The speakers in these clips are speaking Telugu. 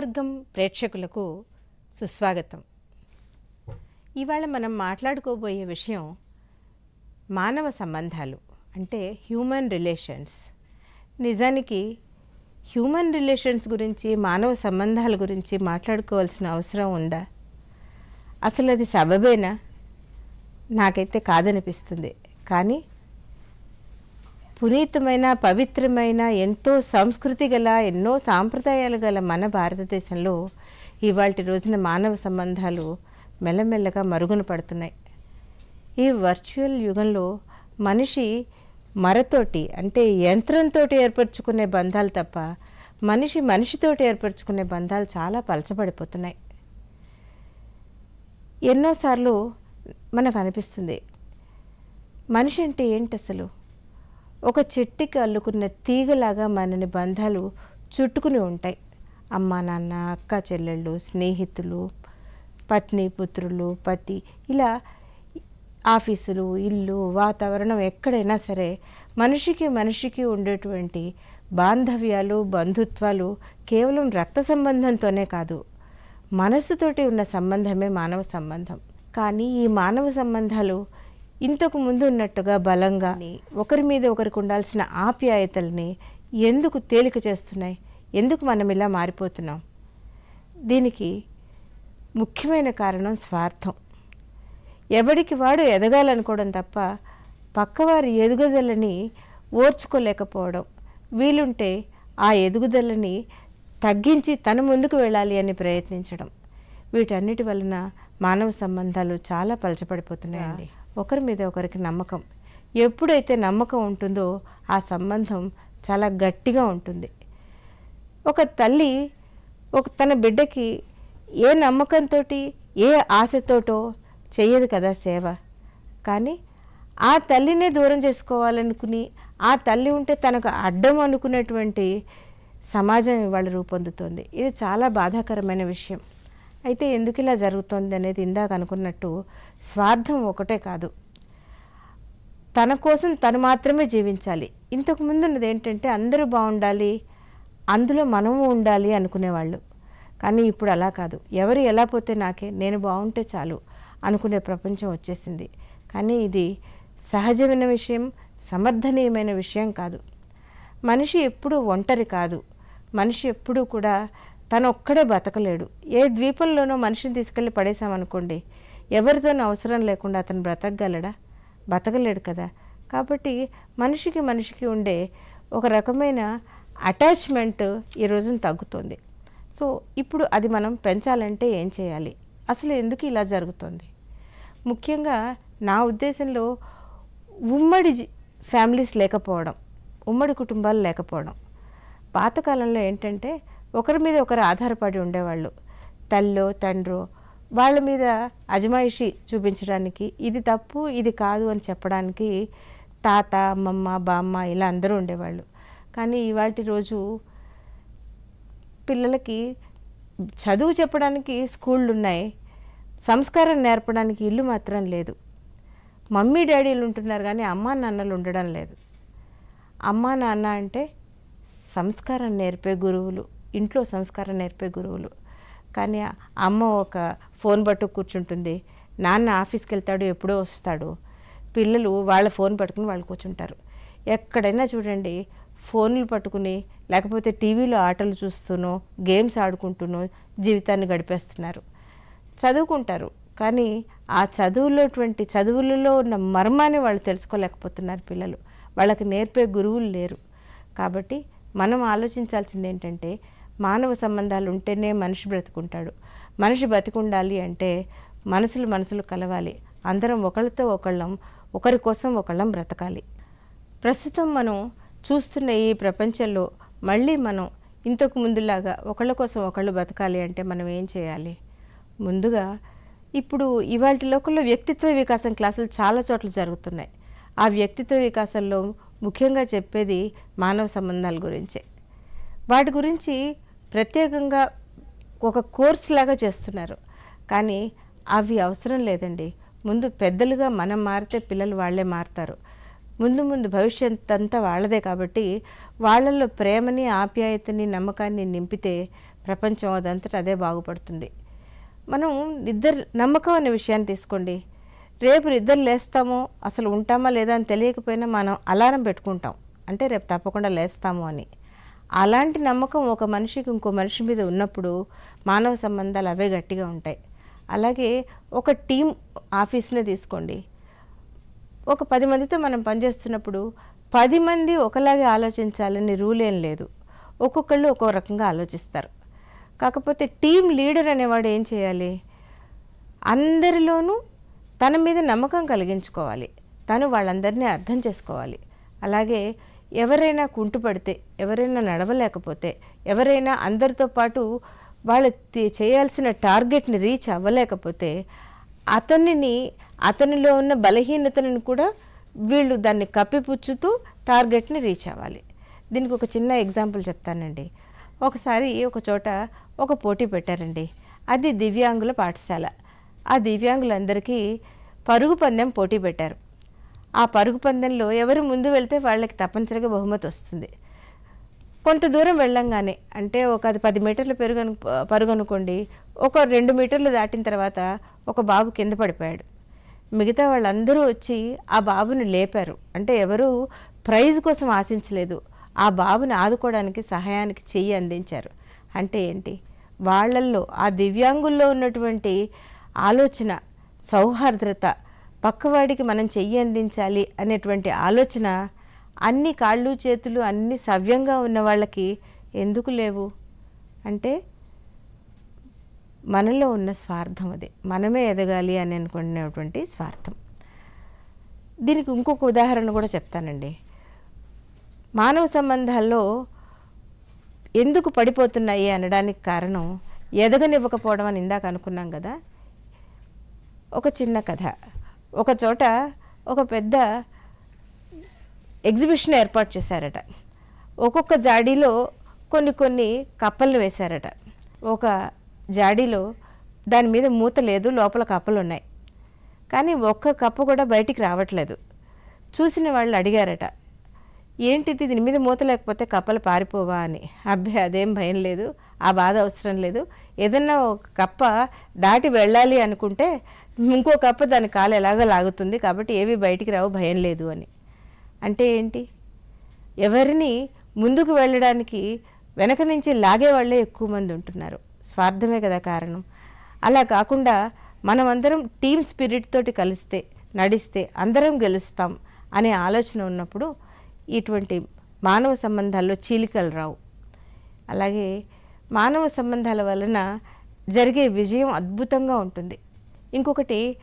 మార్గం ప్రేక్షకులకు సుస్వాగతం. ఇవాళ మనం మాట్లాడుకోబోయే విషయం మానవ సంబంధాలు అంటే హ్యూమన్ రిలేషన్స్ నిజానికి హ్యూమన్ రిలేషన్స్ గురించి మానవ సంబంధాల గురించి మాట్లాడుకోవాల్సిన అవసరం ఉందా? అసలు అది సబబేనా? నాకైతే కాదనిపిస్తుంది. కానీ పునీతమైన పవిత్రమైన ఎంతో సంస్కృతి గల ఎన్నో సాంప్రదాయాలు గల మన భారతదేశంలో ఇవాళ రోజున మానవ సంబంధాలు మెల్లమెల్లగా మరుగున పడుతున్నాయి. ఈ వర్చువల్ యుగంలో మనిషి మరతోటి అంటే యంత్రంతో ఏర్పరచుకునే బంధాలు తప్ప మనిషి మనిషితోటి ఏర్పరచుకునే బంధాలు చాలా పలచబడిపోతున్నాయి. ఎన్నోసార్లు మనకు అనిపిస్తుంది మనిషి అంటే ఏంటి అసలు? ఒక చెట్టుకి అల్లుకున్న తీగలాగా మనని బంధాలు చుట్టుకుని ఉంటాయి. అమ్మ నాన్న అక్క చెల్లెళ్ళు స్నేహితులు పత్ని పుత్రులు పతి. ఇలా ఆఫీసులు ఇల్లు వాతావరణం ఎక్కడైనా సరే మనిషికి మనిషికి ఉండేటువంటి బాంధవ్యాలు బంధుత్వాలు కేవలం రక్త సంబంధంతోనే కాదు మనస్సుతోటి ఉన్న సంబంధమే మానవ సంబంధం. కానీ ఈ మానవ సంబంధాలు ఇంతకు ముందు ఉన్నట్టుగా బలంగా ఒకరి మీద ఒకరికి ఉండాల్సిన ఆప్యాయతల్ని ఎందుకు తేలిక చేస్తున్నాయి? ఎందుకు మనం ఇలా మారిపోతున్నాం? దీనికి ముఖ్యమైన కారణం స్వార్థం. ఎవడికి వాడు ఎదగాలనుకోవడం తప్ప పక్కవారి ఎదుగుదలని ఓర్చుకోలేకపోవడం వీలుంటే ఆ ఎదుగుదలని తగ్గించి తన ముందుకు వెళ్ళాలి అని ప్రయత్నించడం. వీటన్నిటి వలన మానవ సంబంధాలు చాలా పలచబడిపోతున్నాయండి. ఒకరి మీద ఒకరికి నమ్మకం. ఎప్పుడైతే నమ్మకం ఉంటుందో ఆ సంబంధం చాలా గట్టిగా ఉంటుంది. ఒక తల్లి ఒక తన బిడ్డకి ఏ నమ్మకంతో ఏ ఆశతోటో చేయదు కదా సేవ. కానీ ఆ తల్లినే దూరం చేసుకోవాలనుకుని ఆ తల్లి ఉంటే తనకు అడ్డం అనుకునేటువంటి సమాజం ఇవాళ రూపొందుతోంది. ఇది చాలా బాధాకరమైన విషయం. అయితే ఎందుకు ఇలా జరుగుతోంది అనేది ఇందాక అనుకున్నట్టు స్వార్థం ఒకటే కాదు. తన కోసం తను మాత్రమే జీవించాలి. ఇంతకు ముందున్నది ఏంటంటే అందరూ బాగుండాలి అందులో మనము ఉండాలి అనుకునేవాళ్ళు. కానీ ఇప్పుడు అలా కాదు. ఎవరు ఎలా పోతే నాకే నేను బాగుంటే చాలు అనుకునే ప్రపంచం వచ్చేసింది. కానీ ఇది సహజమైన విషయం సమర్థనీయమైన విషయం కాదు. మనిషి ఎప్పుడూ ఒంటరి కాదు. మనిషి ఎప్పుడూ కూడా తను ఒక్కడే బతకలేడు ఏ ద్వీపంలోనో మనిషిని తీసుకెళ్ళి పడేశామనుకోండి ఎవరితోనూ అవసరం లేకుండా అతను బ్రతకగలడా? బతకలేడు కదా. కాబట్టి మనిషికి మనిషికి ఉండే ఒక రకమైన అటాచ్మెంట్ ఈ రోజున తగ్గుతుంది. సో ఇప్పుడు అది మనం పెంచాలంటే ఏం చేయాలి? అసలు ఎందుకు ఇలా జరుగుతుంది? ముఖ్యంగా నా ఉద్దేశంలో ఉమ్మడి ఫ్యామిలీస్ లేకపోవడం ఉమ్మడి కుటుంబాలు లేకపోవడం. పాతకాలంలో ఏంటంటే ఒకరి మీద ఒకరు ఆధారపడి ఉండేవాళ్ళు. తల్లో తండ్రో వాళ్ళ మీద అజమాయిషి చూపించడానికి ఇది తప్పు ఇది కాదు అని చెప్పడానికి తాత అమ్మమ్మ బామ్మ ఇలా అందరూ ఉండేవాళ్ళు. కానీ ఇవాటి రోజు పిల్లలకి చదువు చెప్పడానికి స్కూళ్ళు ఉన్నాయి సంస్కారం నేర్పడానికి ఇల్లు మాత్రం లేదు. మమ్మీ డాడీలు ఉంటున్నారు కానీ అమ్మా నాన్నలు ఉండడం లేదు. అమ్మా నాన్న అంటే సంస్కారం నేర్పే గురువులు. ఇంట్లో సంస్కారం నేర్పే గురువులు. కానీ అమ్మ ఒక ఫోన్ పట్టు కూర్చుంటుంది. నాన్న ఆఫీస్కి వెళ్తాడు ఎప్పుడో వస్తాడు. పిల్లలు వాళ్ళ ఫోన్ పట్టుకుని వాళ్ళు కూర్చుంటారు. ఎక్కడైనా చూడండి ఫోన్లు పట్టుకుని లేకపోతే టీవీలో ఆటలు చూస్తూనో గేమ్స్ ఆడుకుంటూనో జీవితాన్ని గడిపేస్తున్నారు. చదువుకుంటారు. కానీ ఆ చదువులోటువంటి చదువులలో ఉన్న మర్మాన్ని వాళ్ళు తెలుసుకోలేకపోతున్నారు పిల్లలు. వాళ్ళకి నేర్పే గురువులు లేరు. కాబట్టి మనం ఆలోచించాల్సింది ఏంటంటే మానవ సంబంధాలు ఉంటేనే మనిషి బ్రతుకుంటాడు. మనిషి బతికుండాలి అంటే మనసులు మనసులు కలవాలి. అందరం ఒకళ్ళతో ఒకళ్ళం ఒకరి కోసం ఒకళ్ళం బ్రతకాలి. ప్రస్తుతం మనం చూస్తున్న ఈ ప్రపంచంలో మళ్ళీ మనం ఇంతకు ముందులాగా ఒకళ్ళ కోసం ఒకళ్ళు బతకాలి అంటే మనం ఏం చేయాలి? ముందుగా ఇప్పుడు ఇవాళ లోకల్లో వ్యక్తిత్వ వికాసం క్లాసులు చాలా చోట్ల జరుగుతున్నాయి. ఆ వ్యక్తిత్వ వికాసంలో ముఖ్యంగా చెప్పేది మానవ సంబంధాల గురించే. వాటి గురించి ప్రత్యేకంగా ఒక కోర్స్ లాగా చేస్తున్నారు. కానీ అవి అవసరం లేదండి. ముందు పెద్దలుగా మనం మారితే పిల్లలు వాళ్ళే మారుతారు. ముందు ముందు భవిష్యత్ అంతా వాళ్ళదే కాబట్టి వాళ్ళల్లో ప్రేమని ఆప్యాయతని నమ్మకాన్ని నింపితే ప్రపంచం అదంతటా అదే బాగుపడుతుంది. మనం ఇద్దరు నమ్మకం అనే విషయాన్ని తీసుకోండి. రేపు ఇద్దరు లేస్తామో అసలు ఉంటామా లేదా అని తెలియకపోయినా మనం అలారం పెట్టుకుంటాం. అంటే రేపు తప్పకుండా లేస్తాము అని. అలాంటి నమ్మకం ఒక మనిషికి ఇంకో మనిషి మీద ఉన్నప్పుడు మానవ సంబంధాలు అవే గట్టిగా ఉంటాయి. అలాగే ఒక టీం ఆఫీస్నే తీసుకోండి. ఒక పది మందితో మనం పనిచేస్తున్నప్పుడు పది మంది ఒకలాగే ఆలోచించాలని రూల్ ఏం లేదు. ఒక్కొక్కళ్ళు ఒక్కో రకంగా ఆలోచిస్తారు. కాకపోతే టీం లీడర్ అనేవాడు ఏం చేయాలి? అందరిలోనూ తన మీద నమ్మకం కలిగించుకోవాలి. తను వాళ్ళందరినీ అర్థం చేసుకోవాలి. అలాగే ఎవరైనా కుంటుపడితే ఎవరైనా నడవలేకపోతే ఎవరైనా అందరితో పాటు వాళ్ళు చేయాల్సిన టార్గెట్ని రీచ్ అవ్వలేకపోతే అతనిని అతనిలో ఉన్న బలహీనతను కూడా వీళ్ళు దాన్ని కప్పిపుచ్చుతూ టార్గెట్ని రీచ్ అవ్వాలి. దీనికి ఒక చిన్న ఎగ్జాంపుల్ చెప్తానండి. ఒకసారి ఒక చోట ఒక పోటీ పెట్టారండి. అది దివ్యాంగుల పాఠశాల. ఆ దివ్యాంగులందరికీ పరుగు పందెం పోటీ పెట్టారు. ఆ పరుగు పందెంలో ఎవరు ముందు వెళ్తే వాళ్ళకి తప్పనిసరిగా బహుమతి వస్తుంది. కొంత దూరం వెళ్ళంగానే అంటే ఒక అది పది మీటర్లు పెరుగను అను పరుగు అనుకోండి ఒక రెండు మీటర్లు దాటిన తర్వాత ఒక బాబు కింద పడిపోయాడు. మిగతా వాళ్ళందరూ వచ్చి ఆ బాబుని లేపారు. అంటే ఎవరు ప్రైజ్ కోసం ఆశించలేదు. ఆ బాబుని ఆదుకోవడానికి సహాయానికి చెయ్యి అందించారు. అంటే ఏంటి? వాళ్ళల్లో ఆ దివ్యాంగుల్లో ఉన్నటువంటి ఆలోచన సౌహార్ద్రత పక్కవాడికి మనం చెయ్యి అందించాలి అనేటువంటి ఆలోచన అన్ని కాళ్ళు చేతులు అన్ని సవ్యంగా ఉన్న వాళ్ళకి ఎందుకు లేవు? అంటే మనలో ఉన్న స్వార్థం అదే. మనమే ఎదగాలి అని అనుకునేటువంటి స్వార్థం. దీనికి ఇంకొక ఉదాహరణ కూడా చెప్తానండి. మానవ సంబంధాల్లో ఎందుకు పడిపోతున్నాయి అనడానికి కారణం ఎదగనివ్వకపోవడం అని ఇందాక అనుకున్నాం కదా. ఒక చిన్న కథ. ఒక చోట ఒక పెద్ద ఎగ్జిబిషన్ ఏర్పాటు చేశారట. ఒక్కొక్క జాడీలో కొన్ని కొన్ని కప్పలు వేశారట. ఒక జాడీలో దాని మీద మూత లేదు లోపల కప్పలు ఉన్నాయి. కానీ ఒక్క కప్ప కూడా బయటికి రావట్లేదు. చూసిన వాళ్ళు అడిగారట ఏంటిది దీని మీద మూత లేకపోతే కప్పలు పారిపోవా అని? అబ్బే అదేం భయం లేదు. ఆ బాధ అవసరం లేదు. ఏదన్నా ఒక కప్ప దాటి వెళ్ళాలి అనుకుంటే ఇంకో కప్ప దాని కాలు ఎలాగో లాగుతుంది కాబట్టి ఏవి బయటికి రావు భయం లేదు అని. అంటే ఏంటి? ఎవరిని ముందుకు వెళ్ళడానికి వెనక నుంచి లాగే వాళ్ళే ఎక్కువ మంది ఉంటున్నారు. స్వార్థమే కదా కారణం. అలా కాకుండా మనమందరం టీమ్ స్పిరిట్ తోటి కలిస్తే నడిస్తే అందరం గెలుస్తాం అనే ఆలోచన ఉన్నప్పుడు ఇటువంటి మానవ సంబంధాల్లో చీలికలు రావు. అలాగే మానవ సంబంధాల వలన జరిగే విజయం అద్భుతంగా ఉంటుంది. ఇంకొకటి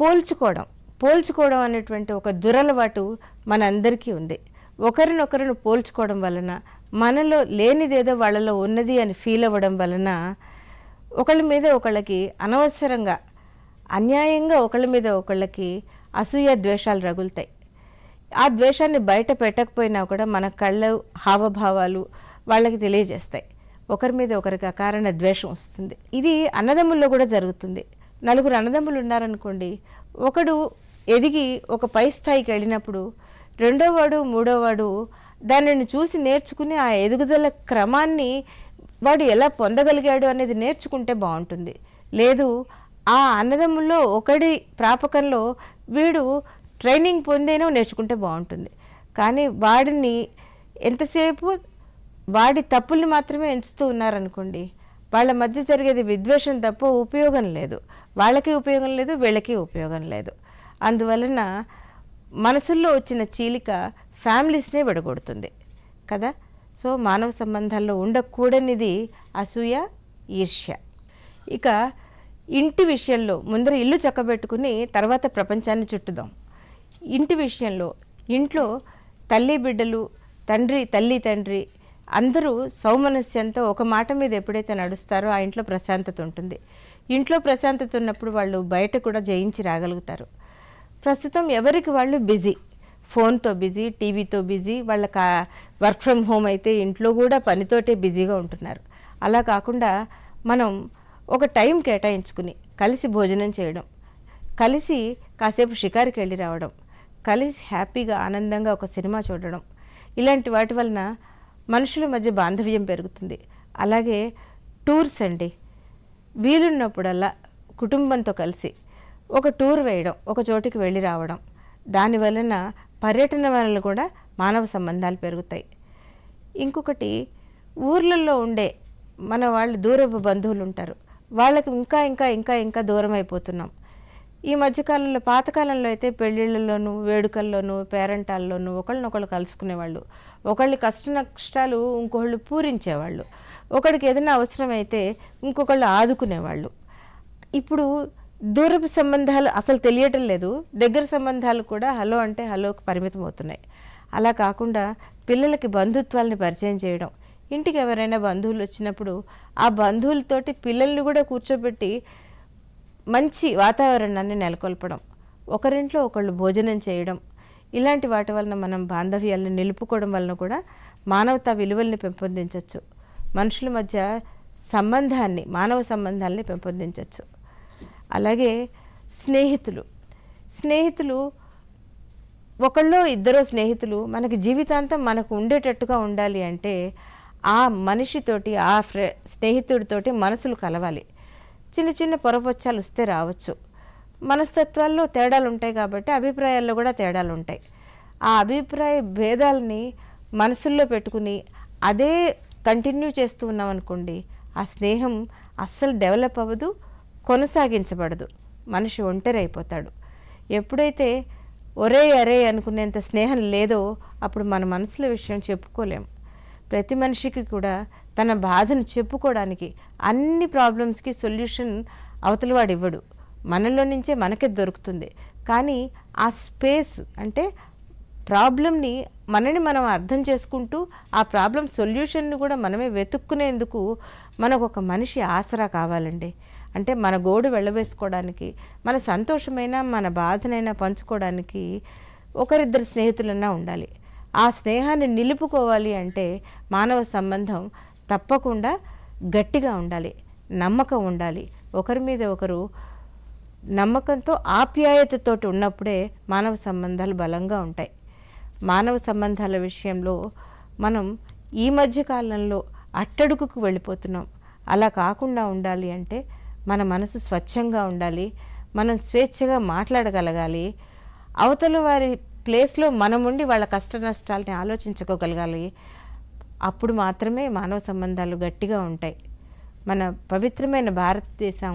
పోల్చుకోవడం. పోల్చుకోవడం అనేటువంటి ఒక దురలవాటు మనందరికీ ఉంది. ఒకరినొకరిని పోల్చుకోవడం వలన మనలో లేనిదేదో వాళ్ళలో ఉన్నది అని ఫీల్ అవ్వడం వలన ఒకళ్ళ మీద ఒకళ్ళకి అనవసరంగా అన్యాయంగా ఒకళ్ళ మీద ఒకళ్ళకి అసూయ ద్వేషాలు రగులుతాయి. ఆ ద్వేషాన్ని బయట పెట్టకపోయినా కూడా మన కళ్ళ హావభావాలు వాళ్ళకి తెలియజేస్తాయి. ఒకరి మీద ఒకరికి అకారణ ద్వేషం వస్తుంది. ఇది అన్నదమ్ముల్లో కూడా జరుగుతుంది. నలుగురు అన్నదమ్ములు ఉన్నారనుకోండి ఒకడు ఎదిగి ఒక పై స్థాయికి వెళ్ళినప్పుడు రెండోవాడు మూడోవాడు దానిని చూసి నేర్చుకుని ఆ ఎదుగుదల క్రమాన్ని వాడు ఎలా పొందగలిగాడు అనేది నేర్చుకుంటే బాగుంటుంది. లేదు ఆ అన్నదమ్ముల్లో ఒకడి ప్రాపకంలో వీడు ట్రైనింగ్ పొందేనో నేర్చుకుంటే బాగుంటుంది. కానీ వాడిని ఎంతసేపు వాడి తప్పుల్ని మాత్రమే ఎంచుతూ ఉన్నారనుకోండి వాళ్ళ మధ్య జరిగేది విద్వేషం తప్ప ఉపయోగం లేదు. వాళ్ళకి ఉపయోగం లేదు వీళ్ళకి ఉపయోగం లేదు. అందువలన మనసుల్లో వచ్చిన చీలిక ఫ్యామిలీస్నే విడగొడుతుంది. కదా? సో మానవ సంబంధాల్లో ఉండకూడనిది అసూయ ఈర్ష్య. ఇక ఇంటి విషయంలో ముందర ఇల్లు చక్కబెట్టుకుని తర్వాత ప్రపంచాన్ని చుట్టుదాం. ఇంటి విషయంలో ఇంట్లో తల్లి బిడ్డలు తండ్రి తల్లి తండ్రి అందరూ సౌమనస్యంతో ఒక మాట మీద ఎప్పుడైతే నడుస్తారో ఆ ఇంట్లో ప్రశాంతత ఉంటుంది. ఇంట్లో ప్రశాంతత ఉన్నప్పుడు వాళ్ళు బయట కూడా జయించి రాగలుగుతారు. ప్రస్తుతం ఎవరికి వాళ్ళు బిజీ. ఫోన్తో బిజీ టీవీతో బిజీ వాళ్ళ కా వర్క్ ఫ్రమ్ హోమ్ అయితే ఇంట్లో కూడా పనితోటే బిజీగా ఉంటున్నారు. అలా కాకుండా మనం ఒక టైం కేటాయించుకుని కలిసి భోజనం చేయడం కలిసి కాసేపు షికారుకి వెళ్ళి రావడం కలిసి హ్యాపీగా ఆనందంగా ఒక సినిమా చూడడం ఇలాంటి వాటి వలన మనుషుల మధ్య బాంధవ్యం పెరుగుతుంది. అలాగే టూర్స్ అండి. వీలున్నప్పుడల్లా కుటుంబంతో కలిసి ఒక టూర్ వేయడం ఒక చోటికి వెళ్ళి రావడం. దాని వలన పర్యటన వలన కూడా మానవ సంబంధాలు పెరుగుతాయి. ఇంకొకటి ఊర్లలో ఉండే మన వాళ్ళు దూరపు బంధువులు ఉంటారు. వాళ్ళకి ఇంకా ఇంకా ఇంకా ఇంకా దూరం అయిపోతున్నాం ఈ మధ్యకాలంలో పాతకాలంలో అయితే పెళ్ళిళ్ళలోనూ వేడుకల్లోనూ పేరంటాల్లోనూ ఒకళ్ళనొకళ్ళు కలుసుకునేవాళ్ళు. ఒకళ్ళ కష్ట నష్టాలు ఇంకొకళ్ళు పూరించేవాళ్ళు. ఒకడికి ఏదైనా అవసరమైతే ఇంకొకళ్ళు ఆదుకునేవాళ్ళు. ఇప్పుడు దూరపు సంబంధాలు అసలు తెలియటం లేదు. దగ్గర సంబంధాలు కూడా హలో అంటే హలోకి పరిమితం అవుతున్నాయి. అలా కాకుండా పిల్లలకి బంధుత్వాల్ని పరిచయం చేయడం. ఇంటికి ఎవరైనా బంధువులు వచ్చినప్పుడు ఆ బంధువులతోటి పిల్లల్ని కూడా కూర్చోబెట్టి మంచి వాతావరణాన్ని నెలకొల్పడం ఒకరింట్లో ఒకళ్ళు భోజనం చేయడం ఇలాంటి వాటి వలన మనం బాంధవ్యాలను నిలుపుకోవడం వలన కూడా మానవతా విలువల్ని పెంపొందించవచ్చు మనుషుల మధ్య సంబంధాన్ని మానవ సంబంధాలని పెంపొందించవచ్చు అలాగే స్నేహితులు. స్నేహితులు ఒకళ్ళో ఇద్దరో స్నేహితులు మనకి జీవితాంతం మనకు ఉండేటట్టుగా ఉండాలి అంటే ఆ మనిషితోటి ఆ ఫ్రె స్నేహితుడితోటి మనసులు కలవాలి. చిన్న చిన్న పొరపొచ్చాలు వస్తే రావచ్చు. మనస్తత్వాల్లో తేడాలు ఉంటాయి కాబట్టి అభిప్రాయాల్లో కూడా తేడాలు ఉంటాయి ఆ అభిప్రాయ భేదాలని మనసుల్లో పెట్టుకుని అదే కంటిన్యూ చేస్తూ ఉన్నాం అనుకోండి ఆ స్నేహం అస్సలు డెవలప్ అవ్వదు కొనసాగించబడదు. మనిషి ఒంటరి అయిపోతాడు ఎప్పుడైతే ఒరే అరే అనుకునేంత స్నేహం లేదో అప్పుడు మన మనసులో విషయం చెప్పుకోలేం. ప్రతి మనిషికి కూడా తన బాధను చెప్పుకోవడానికి అన్ని ప్రాబ్లమ్స్కి సొల్యూషన్ అవతలవాడు ఇవ్వడు. మనలో నుంచే మనకే దొరుకుతుంది. కానీ ఆ స్పేస్ అంటే ప్రాబ్లమ్ని మనని మనం అర్థం చేసుకుంటూ ఆ ప్రాబ్లం సొల్యూషన్ని కూడా మనమే వెతుక్కునేందుకు మనకు ఒక మనిషి ఆసరా కావాలండి. అంటే మన గోడు వెళ్ళవేసుకోవడానికి మన సంతోషమైనా మన బాధనైనా పంచుకోవడానికి ఒకరిద్దరు స్నేహితులన్నా ఉండాలి. ఆ స్నేహాన్ని నిలుపుకోవాలి అంటే మానవ సంబంధం తప్పకుండా గట్టిగా ఉండాలి నమ్మకం ఉండాలి. ఒకరి మీద ఒకరు నమ్మకంతో ఆప్యాయతతోటి ఉన్నప్పుడే మానవ సంబంధాలు బలంగా ఉంటాయి. మానవ సంబంధాల విషయంలో మనం ఈ మధ్య కాలంలో అట్టడుగుకు వెళ్ళిపోతున్నాం. అలా కాకుండా ఉండాలి అంటే మన మనసు స్వచ్ఛంగా ఉండాలి మనం స్వేచ్ఛగా మాట్లాడగలగాలి అవతల వారి ప్లేస్లో మనం ఉండి వాళ్ళ కష్ట నష్టాలని ఆలోచించుకోగలగాలి అప్పుడు మాత్రమే మానవ సంబంధాలు గట్టిగా ఉంటాయి. మన పవిత్రమైన భారతదేశం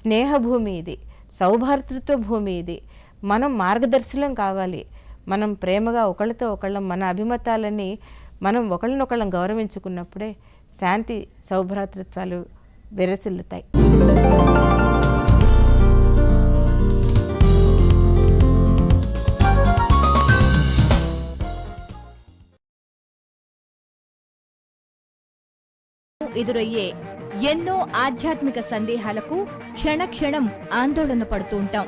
స్నేహభూమి ఇది సౌభాతృత్వ భూమి ఇది. మనం మార్గదర్శనం కావాలి. మనం ప్రేమగా ఒకళ్ళతో ఒకళ్ళం మన అభిమతాలని మనం ఒకళ్ళనొకళ్ళం గౌరవించుకున్నప్పుడే శాంతి సౌభ్రాతృత్వాలు విరసిల్లుతాయి. ఎదురయ్యే ఎన్నో ఆధ్యాత్మిక సందేహాలకు క్షణక్షణం ఆందోళన పడుతూ ఉంటాం.